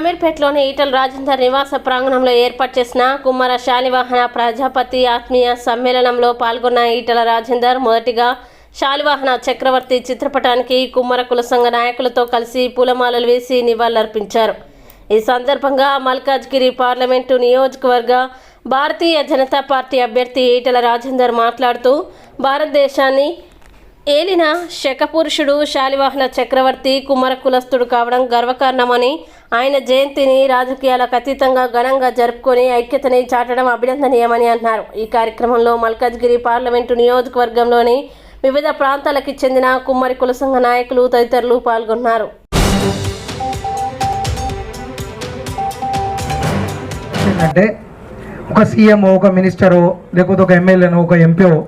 అమీర్పేటలోని ఈటల రాజేందర్ నివాస ప్రాంగణంలో ఏర్పాటు చేసిన కుమ్మర శాలివాహన ప్రజాపతి ఆత్మీయ సమ్మేళనంలో పాల్గొన్న ఈటల రాజేందర్ మొదటిగా శాలివాహన చక్రవర్తి చిత్రపటానికి కుమ్మర కుల సంఘ నాయకులతో కలిసి పూలమాలలు వేసి నివాళులర్పించారు. ఈ సందర్భంగా మల్కాజ్గిరి పార్లమెంటు నియోజకవర్గ భారతీయ జనతా పార్టీ అభ్యర్థి ఈటల రాజేందర్ మాట్లాడుతూ భారతదేశాన్ని ఏలిన శకపురుషుడు శాలివాహన చక్రవర్తి కుమార కులస్తుడు కావడం గర్వకారణమని ఆయన జయంతిని రాజకీయాలకు అతీతంగా ఘనంగా జరుపుకొని ఐక్యతని చాటడం అభినందనీయమని అన్నారు ఈ కార్యక్రమంలో మల్కాజ్గిరి పార్లమెంటు నియోజకవర్గంలోని వివిధ ప్రాంతాలకు చెందిన కుమ్మరి కుల సంఘ నాయకులు తదితరులు పాల్గొన్నారు. ఏంటంటే ఒక సీఎం ఒక మినిస్టరో లేకపోతే ఒక ఎమ్మెల్యేనో ఒక ఎంపీఓ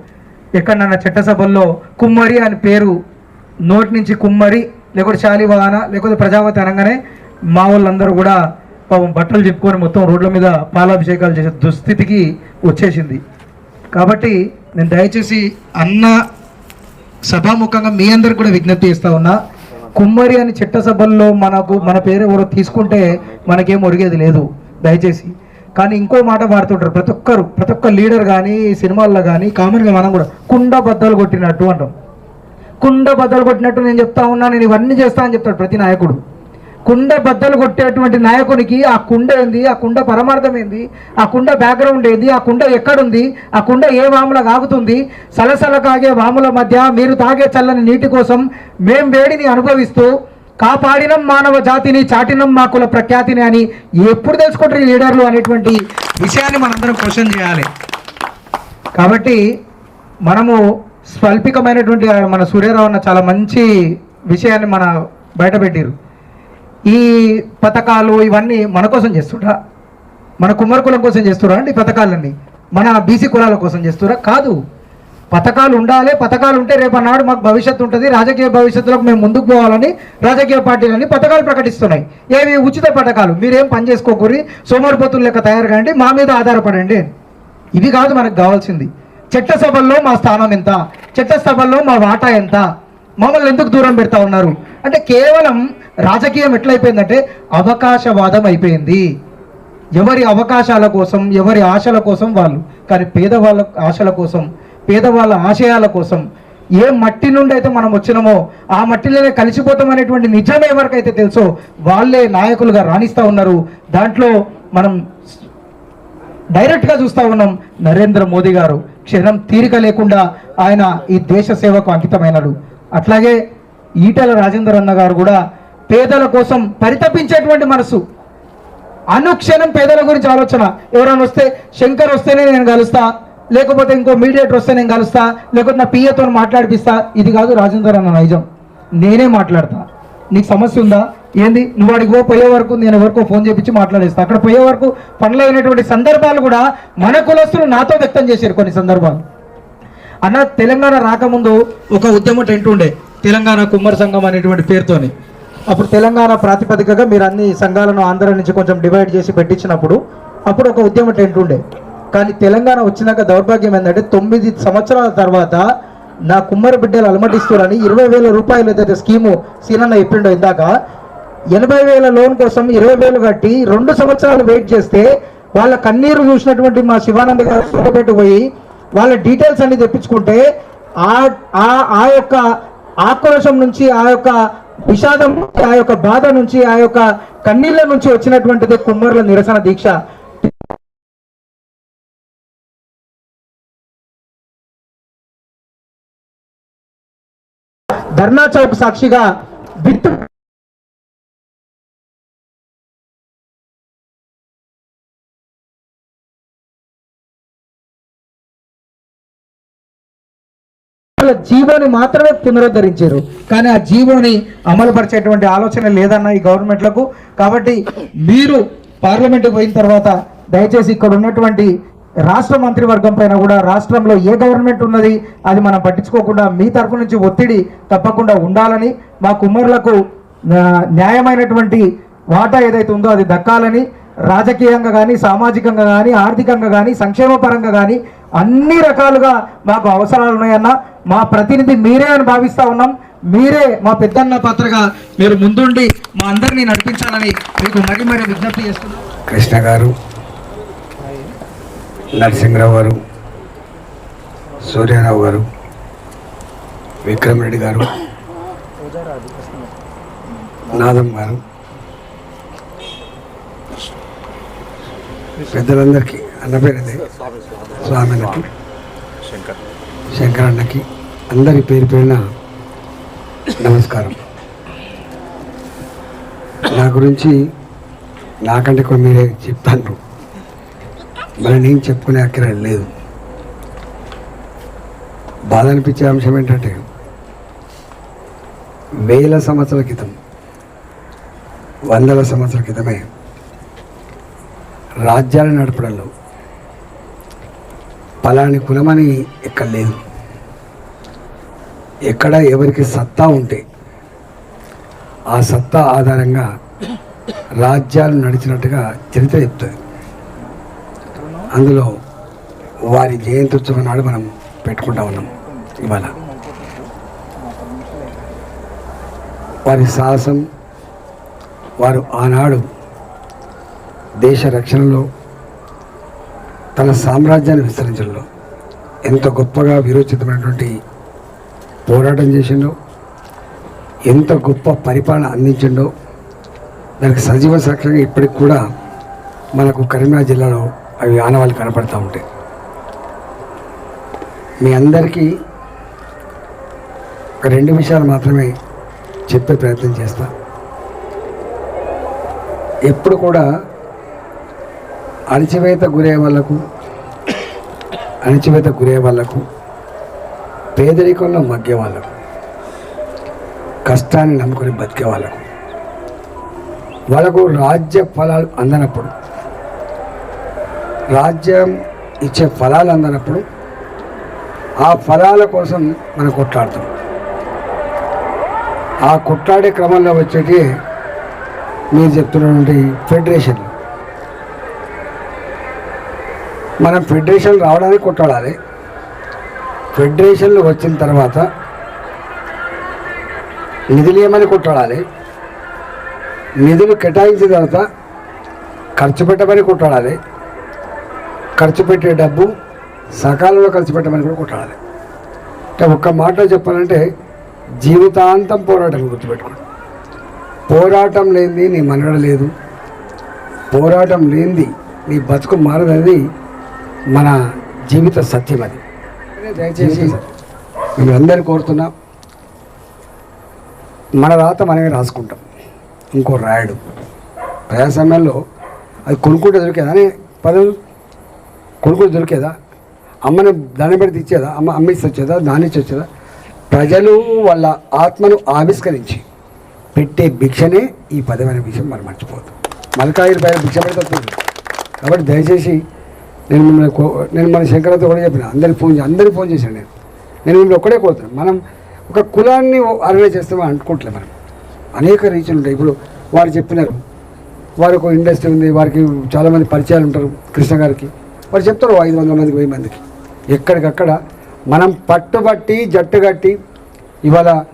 ఎక్కడన్నా చట్టసభల్లో కుమ్మరి అని పేరు నోటి నుంచి కుమ్మరి లేకపోతే శాలివాహన లేకపోతే ప్రజాపతి అనగానే మా వాళ్ళందరూ కూడా పాపం బట్టలు చెప్పుకొని మొత్తం రోడ్ల మీద పాలాభిషేకాలు చేసే దుస్థితికి వచ్చేసింది. కాబట్టి నేను దయచేసి అన్న సభాముఖంగా మీ అందరికి కూడా విజ్ఞప్తి చేస్తా ఉన్నా కుమ్మరి అని చట్టసభల్లో మనకు మన పేరు ఎవరో తీసుకుంటే మనకేం ఒరిగేది లేదు దయచేసి. కానీ ఇంకో మాట వాడుతుంటారు ప్రతి ఒక్కరు ప్రతి ఒక్క లీడర్ కానీ సినిమాల్లో కానీ కామన్గా మనం కూడా కుండ బద్దలు కొట్టినట్టు అంటాం. కుండ బద్దలు కొట్టినట్టు నేను చెప్తా ఉన్నా నేను ఇవన్నీ చేస్తా అని చెప్తాడు ప్రతి నాయకుడు. కుండ బద్దలు కొట్టేటువంటి నాయకునికి ఆ కుండ ఏంది? ఆ కుండ పరమార్థం ఏంది? ఆ కుండ బ్యాక్గ్రౌండ్ ఏంది? ఆ కుండ ఎక్కడుంది? ఆ కుండ ఏ వాముల కాగుతుంది సలసల కాగే వాముల మధ్య మీరు తాగే చల్లని నీటి కోసం మేం వేడిని అనుభవిస్తూ కాపాడినం మానవ జాతిని చాటినం మా కుల ప్రఖ్యాతిని అని ఎప్పుడు తెలుసుకుంటారు ఈ లీడర్లు అనేటువంటి విషయాన్ని మనందరం క్వశ్చన్ చేయాలి. కాబట్టి మనము స్వల్పికమైనటువంటి మన సూర్యరావు అన్న చాలా మంచి విషయాన్ని మన బయటపెట్టారు ఈ పథకాలు ఇవన్నీ మన కోసం చేస్తురా మన కుమ్మర కులం కోసం చేస్తురా అండి పథకాలన్నీ? మన బీసీ కులాల కోసం చేస్తురా కాదు. పథకాలు ఉండాలి పథకాలు ఉంటే రేపు అన్నాడు మాకు భవిష్యత్తు ఉంటుంది రాజకీయ భవిష్యత్తులోకి మేము ముందుకు పోవాలని రాజకీయ పార్టీలన్నీ పథకాలు ప్రకటిస్తున్నాయి. ఏవి ఉచిత పథకాలు? మీరేం పని చేసుకోకూరి? సోమరిపోతులు లెక్క తయారు కాండి మా మీద ఆధారపడండి. ఇవి కాదు మనకు కావాల్సింది. చట్టసభల్లో మా స్థానం ఎంత? చట్టసభల్లో మా వాటా ఎంత? మమ్మల్ని ఎందుకు దూరం పెడతా ఉన్నారు? అంటే కేవలం రాజకీయం ఎట్లయిపోయిందంటే అవకాశవాదం అయిపోయింది. ఎవరి అవకాశాల కోసం ఎవరి ఆశల కోసం వాళ్ళు కానీ పేదవాళ్ళ ఆశల కోసం పేదవాళ్ళ ఆశయాల కోసం ఏ మట్టి నుండి అయితే మనం వచ్చినామో ఆ మట్టిలోనే కలిసిపోతాం అనేటువంటి నిజం ఎవరికైతే తెలుసో వాళ్ళే నాయకులుగా రాణిస్తూ ఉన్నారు. దాంట్లో మనం డైరెక్ట్గా చూస్తూ ఉన్నాం నరేంద్ర మోదీ గారు. క్షణం తీరిక లేకుండా ఆయన ఈ దేశ సేవకు అంకితమైనడు. అట్లాగే ఈటల రాజేందర్ అన్న గారు కూడా పేదల కోసం పరితపించేటువంటి మనసు. అనుక్షణం పేదల గురించి ఆలోచన. ఎవరైనా వస్తే శంకర్ వస్తేనే నేను కలుస్తా లేకపోతే ఇంకో మీడియేటర్ వస్తే నేను కలుస్తా లేకపోతే నా పిఏతో మాట్లాడిపిస్తా ఇది కాదు రాజేందర్ అన్న నైజం. నేనే మాట్లాడతా. నీకు సమస్య ఉందా? ఏంది? నువ్వు అడిగి పోయే వరకు నేను ఎవరికో ఫోన్ చేపించి మాట్లాడేస్తా. అక్కడ పోయే వరకు పనులు అయినటువంటి సందర్భాలు కూడా మన కులస్తులు నాతో వ్యక్తం చేశారు కొన్ని సందర్భాలు. అన్న తెలంగాణ రాకముందు ఒక ఉద్యమం టెంట్ ఉండే. తెలంగాణ కుమ్మర సంఘం అనేటువంటి పేరుతోని. అప్పుడు తెలంగాణ ప్రాతిపదికగా మీరు అన్ని సంఘాలను ఆంధ్ర నుంచి కొంచెం డివైడ్ చేసి పెట్టించినప్పుడు అప్పుడు ఒక ఉద్యమ టెంట్ ఉండే. కానీ తెలంగాణ వచ్చినాక దౌర్భాగ్యం ఏంటంటే తొమ్మిది సంవత్సరాల తర్వాత నా కుమ్మరి బిడ్డలు అలమటిస్తారని ఇరవై వేల రూపాయలు ఏదైతే స్కీము సీనన్న చెప్పిండో ఇందాక ఎనభై వేల లోన్ కోసం ఇరవై వేలు కట్టి రెండు సంవత్సరాలు వెయిట్ చేస్తే వాళ్ళ కన్నీరు చూసినటువంటి మా శివానంద గారు సూర్యపేట పోయి వాళ్ళ డీటెయిల్స్ అన్ని తెప్పించుకుంటే ఆ ఆ ఆ యొక్క ఆక్రోశం నుంచి ఆ యొక్క విషాదం ఆ యొక్క బాధ నుంచి ఆ యొక్క కన్నీళ్ళ నుంచి వచ్చినటువంటిది కుమ్మరుల నిరసన దీక్ష. ధర్నా చౌక్ సాక్షిగా విత్ జీవోని మాత్రమే పునరుద్ధరించారు. కానీ ఆ జీవోని అమలు పరిచేటువంటి ఆలోచన లేదన్న ఈ గవర్నమెంట్లకు. కాబట్టి మీరు పార్లమెంటుకు పోయిన తర్వాత దయచేసి ఇక్కడ ఉన్నటువంటి రాష్ట్ర మంత్రివర్గం పైన కూడా రాష్ట్రంలో ఏ గవర్నమెంట్ ఉన్నది అది మనం పట్టించుకోకుండా మీ తరఫు నుంచి ఒత్తిడి తప్పకుండా ఉండాలని మా కుమ్మరులకు న్యాయమైనటువంటి వాటా ఏదైతే ఉందో అది దక్కాలని రాజకీయంగా కానీ సామాజికంగా కానీ ఆర్థికంగా కానీ సంక్షేమ పరంగా కానీ అన్ని రకాలుగా మాకు అవసరాలు ఉన్నాయన్న మా ప్రతినిధి మీరే అని భావిస్తూ ఉన్నాం. మీరే మా పెద్దన్న పాత్రగా మీరు ముందుండి మా అందరినీ నడిపించాలని మీకు మరి మరి విజ్ఞప్తి చేస్తున్నాం. కృష్ణ గారు నరసింహరావు గారు సూర్యారావు గారు విక్రమ్ రెడ్డి గారు నాదం గారు పెద్దలందరికీ అన్న పేరు అదే స్వామి అన్నకి శంకర్. అన్నకి అందరి పేరు పేరున నమస్కారం. నా గురించి నాకంటే కొన్ని మీరే చెప్తాను మరి నేను చెప్పుకునే అక్కర లేదు. బాధ అనిపించే అంశం ఏంటంటే వేల సంవత్సరాల క్రితం వందల సంవత్సరాల క్రితమే రాజ్యాలు నడపడంలో పలాని కులమని ఎక్కడ లేదు. ఎక్కడ ఎవరికి సత్తా ఉంటే ఆ సత్తా ఆధారంగా రాజ్యాలు నడిచినట్టుగా చరిత్ర చెప్తుంది. అందులో వారి జయంత్యుత్సవం నాడు మనం పెట్టుకుంటా ఉన్నాం ఇవాళ. వారి సాహసం వారు ఆనాడు దేశ రక్షణలో తన సామ్రాజ్యాన్ని విస్తరించడంలో ఎంత గొప్పగా విరోచితమైనటువంటి పోరాటం చేసిండో ఎంత గొప్ప పరిపాలన అందించిండో దానికి సజీవ సాక్ష్యంగా ఇప్పటికి కూడా మనకు కరీంనగర్ జిల్లాలో అవి ఆనవాళ్ళు కనపడుతూ ఉంటాయి. మీ అందరికీ ఒక రెండు విషయాలు మాత్రమే చెప్పే ప్రయత్నం చేస్తా. ఎప్పుడు కూడా అణచివేత గురే వాళ్ళకు అణచివేత గురే వాళ్ళకు పేదరికంలో మగ్గే వాళ్ళకు కష్టాన్ని నమ్ముకొని బతికే వాళ్ళకు. వాళ్ళకు రాజ్య ఫలాలు అందనప్పుడు రాజ్యం ఇచ్చే ఫలాలు అందనప్పుడు ఆ ఫలాల కోసం మనం కొట్లాడతాం. ఆ కొట్లాడే క్రమంలో వచ్చేటి మీరు చెప్తున్నటువంటి ఫెడరేషన్లు. మనం ఫెడరేషన్ రావడానికి కొట్లాడాలి ఫెడరేషన్లు వచ్చిన తర్వాత నిధులు ఏమని కొట్లాడాలి నిధులు కేటాయించిన తర్వాత ఖర్చు పెట్టమని కొట్లాడాలి ఖర్చు పెట్టే డబ్బు సకాలంలో ఖర్చు పెట్టమని కూడా కొట్లాడాలి అంటే ఒక్క మాట చెప్పాలంటే జీవితాంతం పోరాటం గుర్తుపెట్టుకోండి. పోరాటం లేనిది నీ మనగడ లేదు. పోరాటం లేనిది నీ బతుకు మారదనేది మన జీవిత సత్యం అది. దయచేసి మేము అందరినీ కోరుతున్నా మన రాత మనమే రాసుకుంటాం. ఇంకో రాయడు. ప్రజాస్వామ్యంలో అది కొనుక్కుంటే దొరికేదా? అని పదవులు కొనుక్కుంటే దొరికేదా? అమ్మని దాన్ని బట్టి ఇచ్చేదా? అమ్మ అమ్మిచ్చి వచ్చేదా? దాన్ని ఇచ్చి వచ్చేదా? ప్రజలు వాళ్ళ ఆత్మను ఆవిష్కరించి పెట్టే భిక్షనే ఈ పదవి అనే విషయం మనం మర్చిపోతాం. మలకాయి పైన భిక్ష పెడితే వస్తుంది. కాబట్టి దయచేసి నేను మిమ్మల్ని కో- నేను మన శంకరతో కూడా చెప్పిన అందరికి ఫోన్ చే- అందరికి ఫోన్ చేశాను నేను. నేను మిమ్మల్ని ఒక్కడే కోరుతాను మనం ఒక కులాన్ని ఆర్గనైజ్ చేస్తామని అనుకోవట్లేదు మనం. అనేక రీచులు ఉంటాయి. ఇప్పుడు వారు చెప్పినారు. వారికి ఒక ఇండస్ట్రీ ఉంది వారికి చాలామంది పరిచయాలు ఉంటారు కృష్ణ గారికి. వారు చెప్తారు ఐదు వందల మందికి వెయ్యి మందికి. ఎక్కడికక్కడ మనం పట్టుబట్టి జట్టు కట్టి ఇవాళ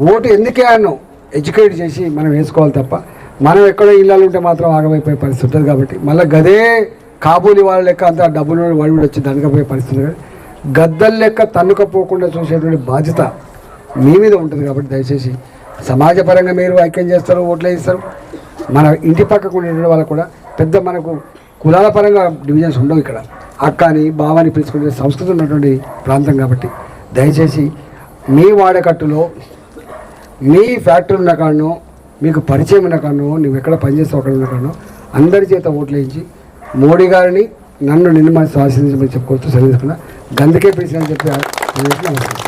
ఓటు ఎందుకే అన్నో? ఎడ్యుకేట్ చేసి మనం వేసుకోవాలి తప్ప మనం ఎక్కడో ఇళ్ళాలు ఉంటే మాత్రం ఆగమైపోయే పరిస్థితి ఉంటుంది కాబట్టి మళ్ళీ గదే కాబూలి వాళ్ళ లెక్క అంతా డబ్బులు వాడి కూడా వచ్చి దండకపోయే పరిస్థితి గద్దల లెక్క తన్నుకపోకుండా చూసేటువంటి బాధ్యత మీ మీద ఉంటుంది కాబట్టి దయచేసి సమాజపరంగా మీరు ఐక్యం చేస్తారు ఓట్లు వేస్తారు. మన ఇంటి పక్కకు ఉండేటువంటి వాళ్ళకు కూడా పెద్ద మనకు కులాల పరంగా డివిజన్స్ ఉండవు ఇక్కడ. అక్క అని బావని పిలుచుకునే సంస్కృతి ఉన్నటువంటి ప్రాంతం కాబట్టి దయచేసి మీ వాడకట్టులో మీ ఫ్యాక్టరీ ఉన్న కాడనో మీకు పరిచయం ఉన్న కాడనో నువ్వు ఎక్కడ పనిచేస్తావు అక్కడ ఉన్న కాడనో అందరి చేత ఓట్లు వేయించి మోడీ గారిని నన్ను నిన్ను మన శాసించమని చెప్పుకోవచ్చు సెలవు తీసుకున్నా. గందుకే పిలిచిన చెప్పి నమస్కారం